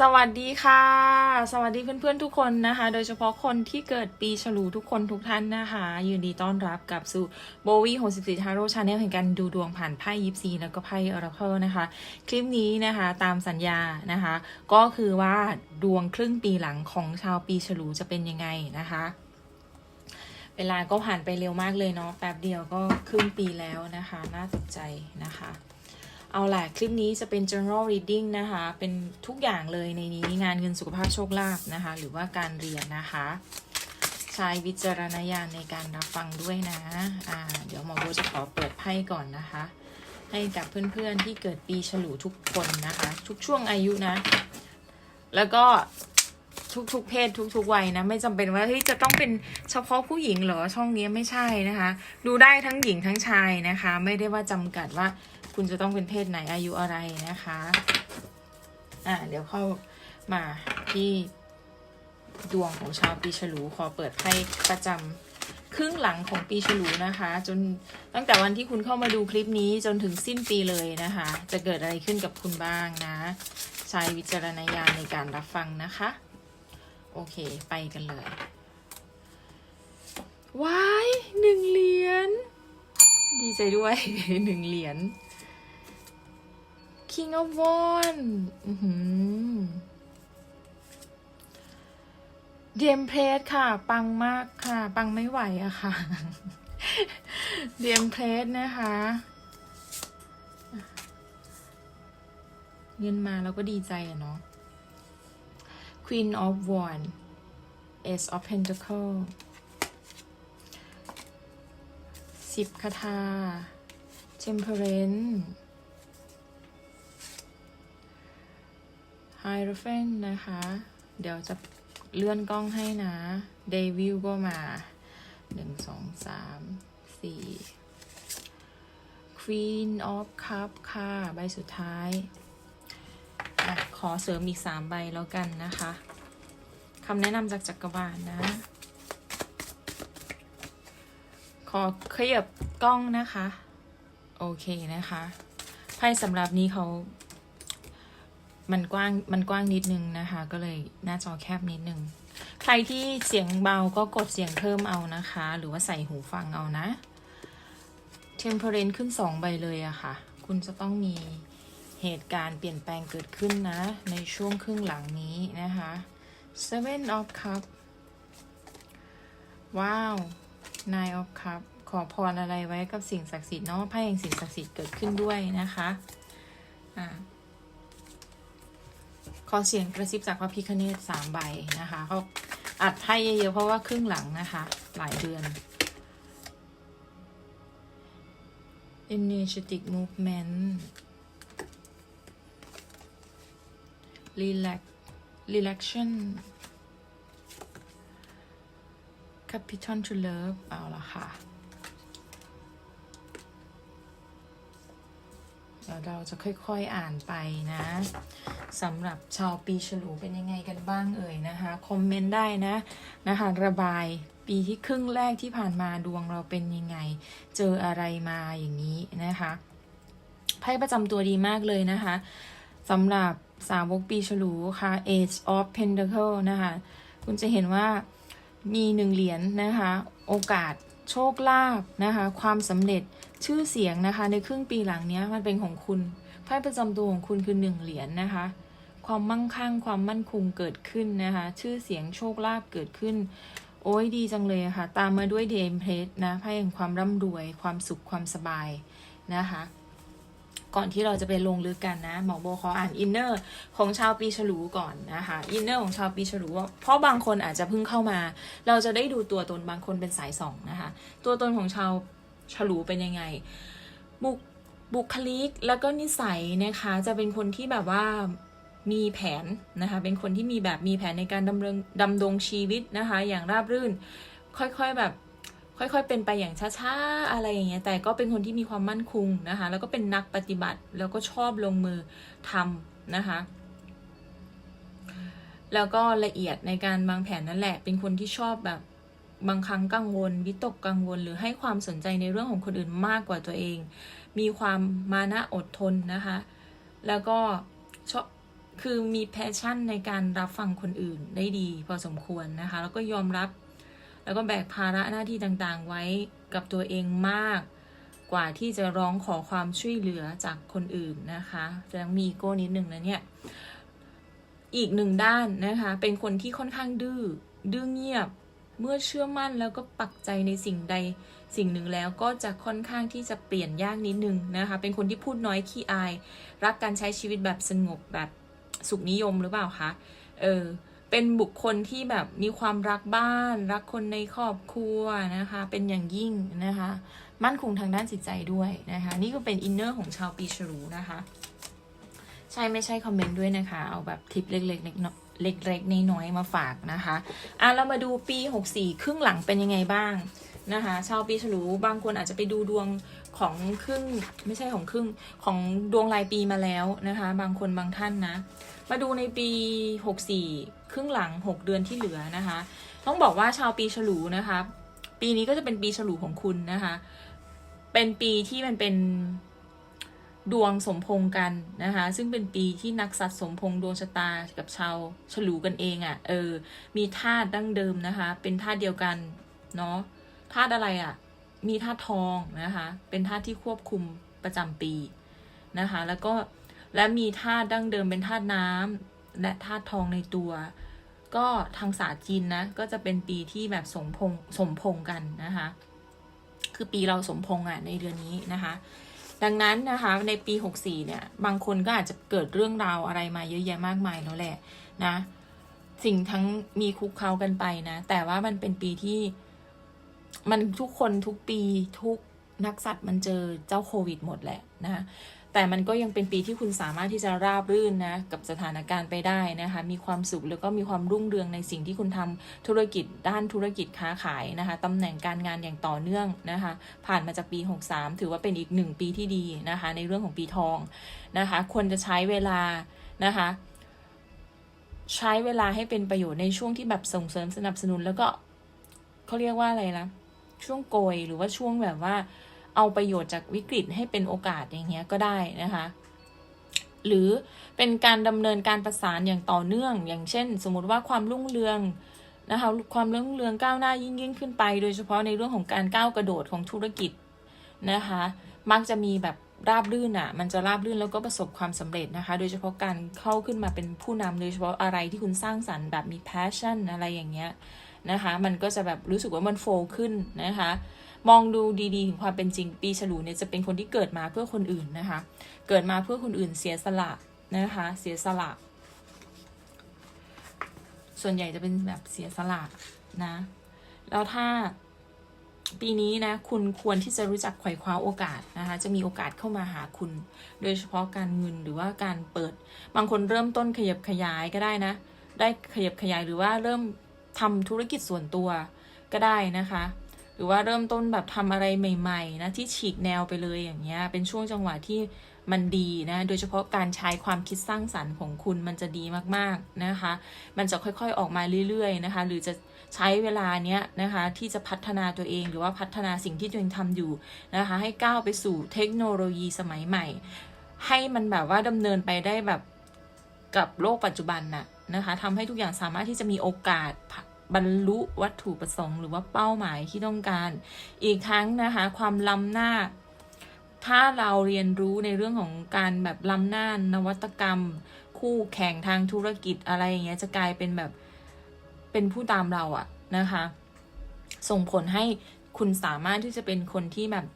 สวัสดีค่ะ สวัสดีเพื่อนๆทุกคนนะคะ โดยเฉพาะคนที่เกิดปีฉลูทุกคนทุกท่านนะคะ ยินดีต้อนรับกับสู่โบวี่64ทาโร่ชาแนลแห่งการดูดวงผ่านไพ่ยิปซีแล้วก็ไพ่ออราเคิลนะคะ คลิปนี้นะคะตามสัญญานะคะ ก็คือว่าดวงครึ่งปีหลังของชาวปีฉลูจะเป็นยังไงนะคะ เวลาก็ผ่านไปเร็วมากเลยเนาะแป๊บเดียวก็ครึ่งปีแล้วนะคะ น่าตกใจนะคะ เอาล่ะ คลิปนี้จะเป็น general reading นะคะ เป็นทุกอย่างเลยในนี้งานเงินสุขภาพโชคลาภนะคะ หรือว่าการเรียนนะคะ ใช้วิจารณญาณในการรับฟังด้วยนะอ่าเดี๋ยวหมอโบจะขอเปิดไพ่ก่อนนะคะ ให้กับเพื่อนๆที่เกิดปีฉลูทุกคนนะคะ ทุกช่วงอายุนะ แล้วก็ทุกๆ เพศทุกๆวัยนะไม่จำเป็นว่าเฮ้ยจะต้องเป็นเฉพาะผู้หญิงเหรอช่องนี้ไม่ใช่นะคะ ดูได้ทั้งหญิงทั้งชายนะคะ ไม่ได้ว่าจำกัดว่า คุณจะต้องเป็นเพศไหนอายุอะไรนะคะ อ่าเดี๋ยวเข้ามาที่ดวงของชาวปีฉลูขอเปิดไพ่ประจำครึ่งหลังของปีฉลูนะคะ จนตั้งแต่วันที่คุณเข้ามาดูคลิปนี้จนถึงสิ้นปีเลยนะคะ จะเกิดอะไรขึ้นกับคุณบ้างนะ ใช้วิจารณญาณในการรับฟังนะคะ โอเคไปกันเลยว้ายหนึ่งเหรียญ ดีใจด้วยหนึ่งเหรียญ King of Wands เดียมเพลสค่ะ ปังมากค่ะ ปังไม่ไหวอะค่ะเดียมเพลสนะคะ เงินมาเราก็ดีใจอะเนาะ Queen of Wands Ace of Pentacle สิบคาถา Temperance Hierophant นะคะ เดี๋ยวจะเลื่อนกล้องให้นะ เดวิลก็มาหนึ่งสองสามสี่ Queen of Cup ค่ะ ใบสุดท้ายอขอเสริมอีกสามใบแล้วกันนะคะคำแนะนำจากจักรวาลนะ ขอขยับกล้องนะคะ โอเคนะคะไพ่สำหรับนี้เขามันกว้างมันกว้างนิดนึงนะคะ ก็เลยหน้าจอแคบนิดนึง ใครที่เสียงเบาก็กดเสียงเพิ่มเอานะคะ หรือว่าใส่หูฟังเอานะ Temperance ขึ้นสองใบเลยอะค่ะ คุณจะต้องมีเหตุการณ์เปลี่ยนแปลงเกิดขึ้นนะ ในช่วงครึ่งหลังนี้นะคะ Seven of Cup ว้าว Nine of Cup ขอพรอะไรไว้กับสิ่งศักดิ์สิทธิ์เนาะไพ่แห่งสิ่งศักดิ์สิทธิ์เกิดขึ้นด้วยนะคะอ่าขอเสียงกระซิบจากพระพิคเนตสามใบนะคะเขาอัดไพ่เยอะๆเพราะว่าครึ่งหลังนะคะ หลายเดือน energetic movement relax relaxation capital to love เอาละค่ะ เดี๋ยวเราจะค่อยๆอ่านไปนะสำหรับชาวปีฉลูเป็นยังไงกันบ้างเอ่ยนะคะ คอมเมนต์ได้นะนะคะ ระบายปีที่ครึ่งแรกที่ผ่านมาดวงเราเป็นยังไง เจออะไรมาอย่างนี้นะคะไพ่ประจำตัวดีมากเลยนะคะสำหรับสาวกปีฉลูค่ะ Age of Pentacle นะคะ คุณจะเห็นว่า มีหนึ่งเหรียญนะคะ โอกาสโชคลาภนะคะ ความสำเร็จชื่อเสียงนะคะ ในครึ่งปีหลังนี้มันเป็นของคุณไพ่ประจำตัวของคุณคือหนึ่งเหรียญนะคะ ความมั่งคั่งความมั่นคงเกิดขึ้นนะคะ ชื่อเสียงโชคลาภเกิดขึ้น โอ้ยดีจังเลยะค่ะ ตามมาด้วยเดมเพลสนะไพ่แห่งความร่ำรวย ความสุขความสบายนะคะ ก่อนที่เราจะไปลงลึกกันนะหมอโบขออ่านอินเนอร์ของชาวปีฉลูก่อนนะคะอินเนอร์ของชาวปีฉลูเพราะบางคนอาจจะเพิ่งเข้ามา เราจะได้ดูตัวตนบางคนเป็นสายสองนะคะตัวตนของชาวฉลูเป็นยังไง บุคบุคลิกแล้วก็นิสัยนะคะจะเป็นคนที่แบบว่ามีแผนนะคะเป็นคนที่มีแบบมีแผนในการดำรงดำรงชีวิตนะคะอย่างราบรื่น ค่อยๆแบบ ค่อยๆ เป็นไปอย่างช้าๆ อะไรอย่างเงี้ย แต่ก็เป็นคนที่มีความมั่นคงนะคะ แล้วก็เป็นนักปฏิบัติ แล้วก็ชอบลงมือทำนะคะ แล้วก็ละเอียดในการวางแผนนั่นแหละ เป็นคนที่ชอบแบบบางครั้งกังวล วิตกกังวล หรือให้ความสนใจในเรื่องของคนอื่นมากกว่าตัวเอง มีความมานะอดทนนะคะ แล้วก็ชอบคือมีแพชชั่นในการรับฟังคนอื่นได้ดีพอสมควรนะคะ แล้วก็ยอมรับ แล้วก็แบกภาระหน้าที่ต่างๆ ไว้กับตัวเองมากกว่าที่จะร้องขอความช่วยเหลือจากคนอื่นนะคะแสดงมีโก้นิดหนึ่งนะเนี่ย อีกหนึ่งด้านนะคะ เป็นคนที่ค่อนข้างดื้อ ดื้อเงียบ เมื่อเชื่อมั่นแล้วก็ปักใจในสิ่งใดสิ่งหนึ่งแล้วก็จะค่อนข้างที่จะเปลี่ยนยากนิดนึงนะคะ เป็นคนที่พูดน้อยขี้อาย รักการใช้ชีวิตแบบสงบแบบสุขนิยมหรือเปล่าคะ เออ เป็นบุคคลที่แบบมีความรักบ้าน รักคนในครอบครัวนะคะ เป็นอย่างยิ่งนะคะ มั่นคงทางด้านจิตใจด้วยนะคะ นี่ก็เป็นอินเนอร์ของชาวปีฉลูนะคะ ใช่ไม่ใช่คอมเมนต์ด้วยนะคะ เอาแบบคลิปเล็กๆเล็กๆเล็กๆน้อยๆมาฝากนะคะอะเรามาดูปี 64 ครึ่งหลังเป็นยังไงบ้างนะคะ ชาวปีฉลูบางคนอาจจะไปดูดวงของครึ่งไม่ใช่ของครึ่งของดวงรายปีมาแล้วนะคะ บางคนบางท่านนะ มาดูในปี 64 ครึ่งหลัง 6 เดือนที่เหลือนะคะ ต้องบอกว่าชาวปีฉลูนะคะ ปีนี้ก็จะเป็นปีฉลูของคุณนะคะ เป็นปีที่มันเป็นดวงสมพงกันนะคะ ซึ่งเป็นปีที่นักสัตว์สมพงดวงชะตากับชาวฉลูกันเองอะ่ะ เออ มีธาตุดั้งเดิมนะคะ เป็นธาตุเดียวกันเนาะธาตุอะไรอะ่ะ มีธาตุทองนะคะ เป็นธาตุที่ควบคุมประจำปีนะคะ แล้วก็และมีธาตุดั้งเดิมเป็นธาตุน้ำและธาตุทองในตัว ก็ทางศาสตร์จีนนะ ก็จะเป็นปีที่แบบสมพงสมพงกันนะคะ คือปีเราสมพงอะในเดือนนี้นะคะ ดังนั้นนะคะในปี 64 เนี่ย บางคนก็อาจจะเกิดเรื่องราวอะไรมาเยอะแยะมากมายแล้วแหละนะ สิ่งทั้งมีคุกเขากันไปนะ แต่ว่ามันเป็นปีที่มันทุกคนทุกปีทุกนักสัตว์มันเจอเจ้าโควิดหมดแหละนะคะ แต่มันก็ยังเป็นปีที่คุณสามารถที่จะราบรื่นนะกับสถานการณ์ไปได้นะคะ มีความสุขแล้วก็มีความรุ่งเรืองในสิ่งที่คุณทำธุรกิจด้านธุรกิจค้าขายนะคะตำแหน่งการงานอย่างต่อเนื่องนะคะ ผ่านมาจากปี 63 ถือว่าเป็นอีกหนึ่งปีที่ดีนะคะ ในเรื่องของปีทองนะคะ ควรจะใช้เวลานะคะใช้เวลาให้เป็นประโยชน์ในช่วงที่แบบส่งเสริมสนับสนุนแล้วก็เขาเรียกว่าอะไรนะช่วงโกยหรือว่าช่วงแบบว่า เอาประโยชน์จากวิกฤตให้เป็นโอกาสอย่างเงี้ยก็ได้นะคะหรือเป็นการดำเนินการประสานอย่างต่อเนื่อง อย่างเช่น สมมติว่าความรุ่งเรืองนะคะความรุ่งเรืองก้าวหน้ายิ่งยิ่งขึ้นไป โดยเฉพาะในเรื่องของการก้าวกระโดดของธุรกิจนะคะมักจะมีแบบราบรื่นอะมันจะราบรื่นแล้วก็ประสบความสำเร็จนะคะ โดยเฉพาะการเข้าขึ้นมาเป็นผู้นำโดยเฉพาะอะไรที่คุณสร้างสรรค์แบบมี passion อะไรอย่างเงี้ยนะคะมันก็จะแบบรู้สึกว่ามันโฟล์ขึ้นนะคะ มองดูดีๆถึงความเป็นจริง ปีฉลูเนี่ยจะเป็นคนที่เกิดมาเพื่อคนอื่นนะคะ เกิดมาเพื่อคนอื่นเสียสละนะคะ เสียสละ ส่วนใหญ่จะเป็นแบบเสียสละนะ แล้วถ้าปีนี้นะคุณควรที่จะรู้จักไขว่คว้าโอกาสนะคะจะมีโอกาสเข้ามาหาคุณ โดยเฉพาะการเงินหรือว่าการเปิด บางคนเริ่มต้นขยับขยายก็ได้นะ ได้ขยับขยายหรือว่าเริ่มทำธุรกิจส่วนตัวก็ได้นะคะ หรือว่าเริ่มต้นแบบทำอะไรใหม่ๆนะที่ฉีกแนวไปเลยอย่างเงี้ยเป็นช่วงจังหวะที่มันดีนะโดยเฉพาะการใช้ความคิดสร้างสรรค์ของคุณมันจะดีมากๆนะคะ มันจะค่อยๆออกมาเรื่อยๆนะคะ หรือจะใช้เวลาเนี้ยนะคะที่จะพัฒนาตัวเองหรือว่าพัฒนาสิ่งที่ตัวเองทำอยู่นะคะ ให้ก้าวไปสู่เทคโนโลยีสมัยใหม่ ให้มันแบบว่าดำเนินไปได้แบบกับโลกปัจจุบันน่ะนะคะทำให้ทุกอย่างสามารถที่จะมีโอกาส บรรลุวัตถุประสงค์ หรือว่าเป้าหมายที่ต้องการ อีกทั้งนะคะ ความล้ำหน้า ถ้าเราเรียนรู้ในเรื่องของการแบบล้ำหน้านวัตกรรม คู่แข่งทางธุรกิจอะไรอย่างเงี้ยจะกลายเป็นแบบเป็นผู้ตามเราอะนะคะ ส่งผลให้คุณสามารถที่จะเป็นคนที่แบบ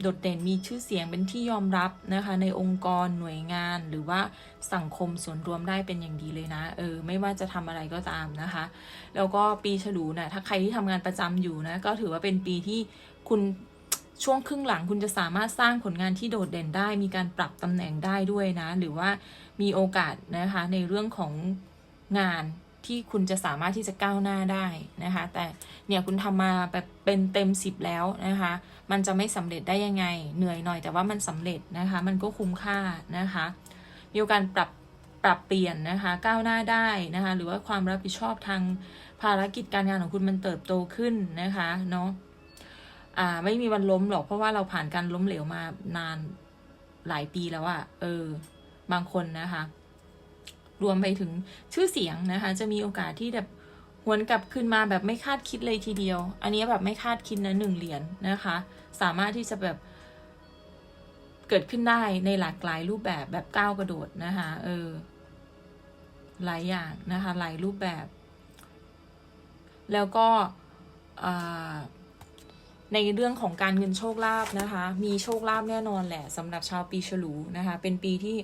โดดเด่นมีชื่อเสียงเป็นที่ยอมรับนะคะ ในองค์กรหน่วยงานหรือว่าสังคมส่วนรวมได้เป็นอย่างดีเลยนะเออไม่ว่าจะทำอะไรก็ตามนะคะ แล้วก็ปีฉลูนะถ้าใครที่ทำงานประจำอยู่นะก็ถือว่าเป็นปีที่คุณช่วงครึ่งหลังคุณจะสามารถสร้างผลงานที่โดดเด่นได้ มีการปรับตำแหน่งได้ด้วยนะ หรือว่ามีโอกาสนะคะในเรื่องของงาน ที่คุณจะสามารถที่จะก้าวหน้าได้นะคะ แต่เนี่ยคุณทำมาแบบเป็นเต็มสิบแล้วนะคะ มันจะไม่สำเร็จได้ยังไง เหนื่อยหน่อยแต่ว่ามันสำเร็จนะคะ มันก็คุ้มค่านะคะ มีการปรับปรับเปลี่ยนนะคะ ก้าวหน้าได้นะคะ หรือว่าความรับผิดชอบทางภารกิจการงานของคุณมันเติบโตขึ้นนะคะเนาะอ่าไม่มีวันล้มหรอกเพราะว่าเราผ่านการล้มเหลวมานานหลายปีแล้วอะเออบางคนนะคะ รวมไปถึงชื่อเสียงนะคะ จะมีโอกาสที่แบบหวนกลับคืนมาแบบไม่คาดคิดเลยทีเดียว อันนี้แบบไม่คาดคิดนะหนึ่งเหรียญนะคะ สามารถที่จะแบบเกิดขึ้นได้ในหลากหลายรูปแบบแบบก้าวกระโดดนะคะเออหลายอย่างนะคะหลายรูปแบบ แล้วก็ในเรื่องของการเงินโชคลาภนะคะ มีโชคลาภแน่นอนแหละสำหรับชาวปีฉลูนะคะ เป็นปีที่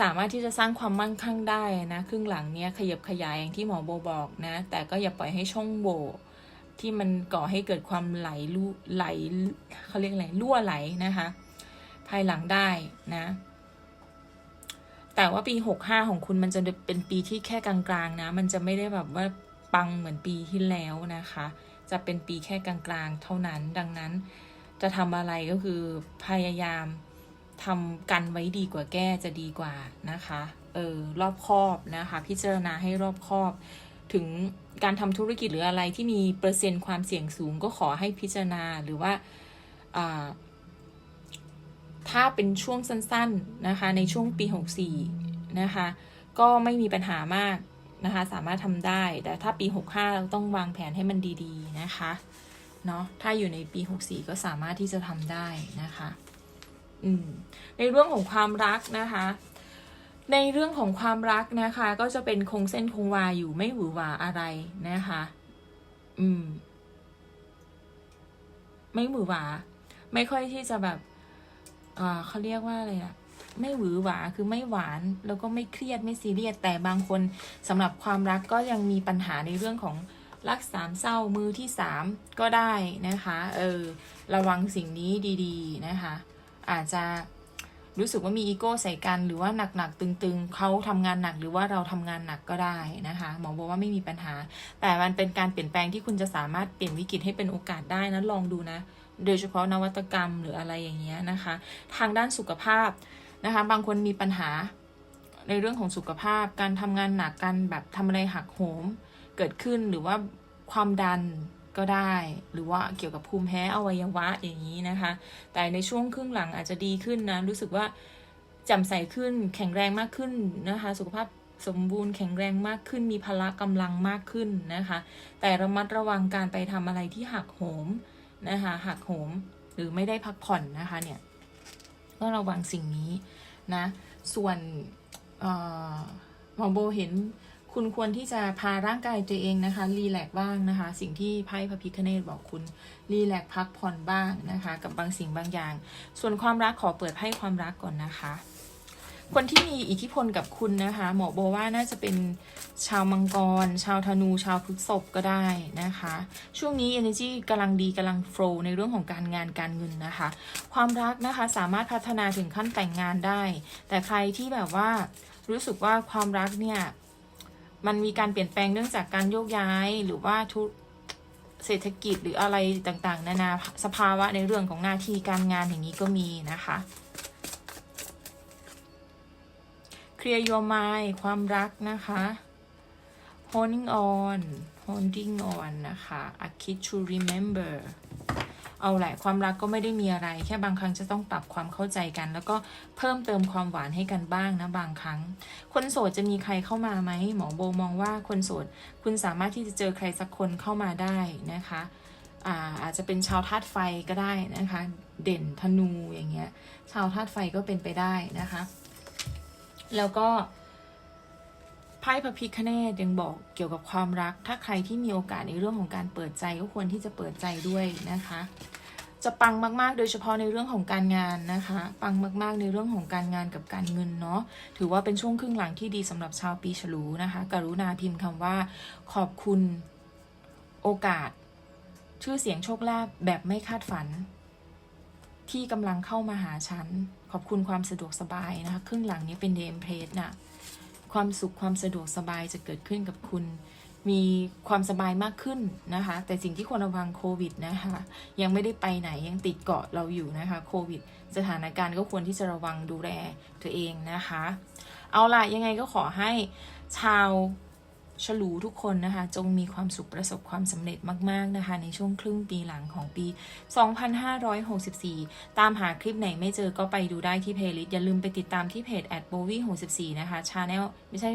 สามารถที่จะสร้างความมั่งคั่งได้นะครึ่งหลังเนี้ยขยับขยายอย่างที่หมอโบบอกนะ แต่ก็อย่าปล่อยให้ช่องโหว่ที่มันก่อให้เกิดความไหลลู่ไหลเขาเรียกอะไรรั่วไหลนะคะ ภายหลังได้นะ แต่ว่าปี 65 ของคุณมันจะเป็นปีที่แค่กลางๆนะ มันจะไม่ได้แบบว่าปังเหมือนปีที่แล้วนะคะ จะเป็นปีแค่กลางๆ เท่านั้น ดังนั้นจะทำอะไรก็คือพยายาม ทำกันไว้ดีกว่าแก้จะดีกว่านะคะ เออรอบคอบนะคะ พิจารณาให้รอบคอบ ถึงการทำธุรกิจหรืออะไรที่มีเปอร์เซ็นต์ความเสี่ยงสูงก็ขอให้พิจารณาหรือว่าถ้าเป็นช่วงสั้นๆนะคะ ในช่วงปี 64 นะคะ ก็ไม่มีปัญหามากนะคะ สามารถทำได้ แต่ถ้าปี 65 เราต้องวางแผนให้มันดีๆนะคะ เนาะถ้าอยู่ในปี 64 ก็สามารถที่จะทำได้นะคะ ในเรื่องของความรักนะคะ ในเรื่องของความรักนะคะ ก็จะเป็นคงเส้นคงวาอยู่ไม่หวือหวาอะไรนะคะ อืม ไม่หวือหวา ไม่ค่อยที่จะแบบอ่าเขาเรียกว่าอะไรอะไม่หวือหวาคือไม่หวาน แล้วก็ไม่เครียดไม่ซีเรียสแต่บางคนสำหรับความรักก็ยังมีปัญหาในเรื่องของรักสามเศร้ามือที่สามก็ได้นะคะ เออ ระวังสิ่งนี้ดี ๆ นะคะ อาจจะรู้สึกว่ามีอีโก้ใส่กันหรือว่าหนักๆตึงๆเขาทำงานหนักหรือว่าเราทำงานหนักก็ได้นะคะหมอบอกว่าไม่มีปัญหา แต่มันเป็นการเปลี่ยนแปลงที่คุณจะสามารถเปลี่ยนวิกฤตให้เป็นโอกาสได้นะลองดูนะ โดยเฉพาะนวัตกรรมหรืออะไรอย่างเงี้ยนะคะ ทางด้านสุขภาพนะคะ บางคนมีปัญหาในเรื่องของสุขภาพ การทำงานหนักการแบบทำอะไรหักโหมเกิดขึ้นหรือว่าความดัน ก็ได้ หรือว่าเกี่ยวกับภูมิแพ้อวัยวะอย่างนี้นะคะ แต่ในช่วงครึ่งหลังอาจจะดีขึ้นนะ รู้สึกว่าแจ่มใสขึ้นแข็งแรงมากขึ้นนะคะ สุขภาพสมบูรณ์แข็งแรงมากขึ้น มีพละกำลังมากขึ้นนะคะ แต่ระมัดระวังการไปทำอะไรที่หักโหมนะคะหักโหมหรือไม่ได้พักผ่อนนะคะเนี่ยก็ระวังสิ่งนี้นะ ส่วนออหมอโบเห็น คุณควรที่จะพาร่างกายตัวเองนะคะรีแลกซ์บ้างนะคะ สิ่งที่ไพ่พระพิคเนตบอกคุณรีแลกซ์พักผ่อนบ้างนะคะ กับบางสิ่งบางอย่าง ส่วนความรักขอเปิดไพ่ความรักก่อนนะคะ คนที่มีอิทธิพลกับคุณนะคะ หมอโบว่าน่าจะเป็นชาวมังกร ชาวธนู ชาวพฤษภก็ได้นะคะ ช่วงนี้ energy กำลังดีกำลัง flow ในเรื่องของการงานการเงินนะคะ ความรักนะคะสามารถพัฒนาถึงขั้นแต่งงานได้ แต่ใครที่แบบว่ารู้สึกว่าความรักเนี่ย มันมีการเปลี่ยนแปลงเนื่องจากการโยกย้ายหรือว่าทุเศรษฐกิจหรืออะไรต่างๆ นานาสภาวะในเรื่องของหน้าที่การงานอย่างนี้ก็มีนะคะ Clear your mind ความรักนะคะ holding on holding on นะคะ a kid to remember เอาแหละความรักก็ไม่ได้มีอะไร แค่บางครั้งจะต้องปรับความเข้าใจกัน แล้วก็เพิ่มเติมความหวานให้กันบ้างนะบางครั้ง คนโสดจะมีใครเข้ามาไหมหมอโบมองว่าคนโสด คุณสามารถที่จะเจอใครสักคนเข้ามาได้นะคะอาอาจจะเป็นชาวธาตุไฟก็ได้นะคะ เด่นธนูอย่างเงี้ย ชาวธาตุไฟก็เป็นไปได้นะคะ แล้วก็ ไพ่พระพิคเนตยังบอกเกี่ยวกับความรัก ถ้าใครที่มีโอกาสในเรื่องของการเปิดใจก็ควรที่จะเปิดใจด้วยนะคะ จะปังมากๆ โดยเฉพาะในเรื่องของการงานนะคะ ปังมากๆในเรื่องของการงานกับการเงินเนาะถือว่าเป็นช่วงครึ่งหลังที่ดีสำหรับชาวปีฉลูนะคะ กรุณาพิมพ์คำว่า ขอบคุณโอกาส ชื่อเสียงโชคลาภแบบไม่คาดฝัน ที่กำลังเข้ามาหาฉัน ขอบคุณความสะดวกสบายนะคะครึ่งหลังนี้เป็นเดมเพลสน่ะ ความสุขความสะดวกสบายจะเกิดขึ้นกับคุณ มีความสบายมากขึ้นนะคะ แต่สิ่งที่ควรระวังโควิดนะคะ ยังไม่ได้ไปไหนยังติดเกาะเราอยู่นะคะโควิด สถานการณ์ก็ควรที่จะระวังดูแลตัวเองนะคะ เอาล่ะยังไงก็ขอให้ชาว ฉลูทุกคนนะคะ จงมีความสุขประสบความสำเร็จมาก ๆ นะคะ ในช่วงครึ่งปีหลังของปี 2564 ตามหาคลิปไหนไม่เจอก็ไปดูได้ที่เพลย์ลิสต์อย่าลืมไปติดตามที่เพจ b o w i 64นะคะชาแนลไม่ใช่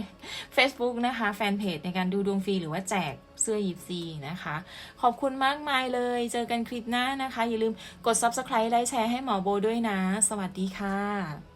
Facebook นะคะ แฟนเพจในการดูดวงฟรีหรือว่าแจกเสื้อยิปซีนะคะ ขอบคุณมากมายเลย เจอกันคลิปหน้านะคะ อย่าลืมกด Subscribe ไลค์แชร์ให้หมอโบด้วยนะ สวัสดีค่ะ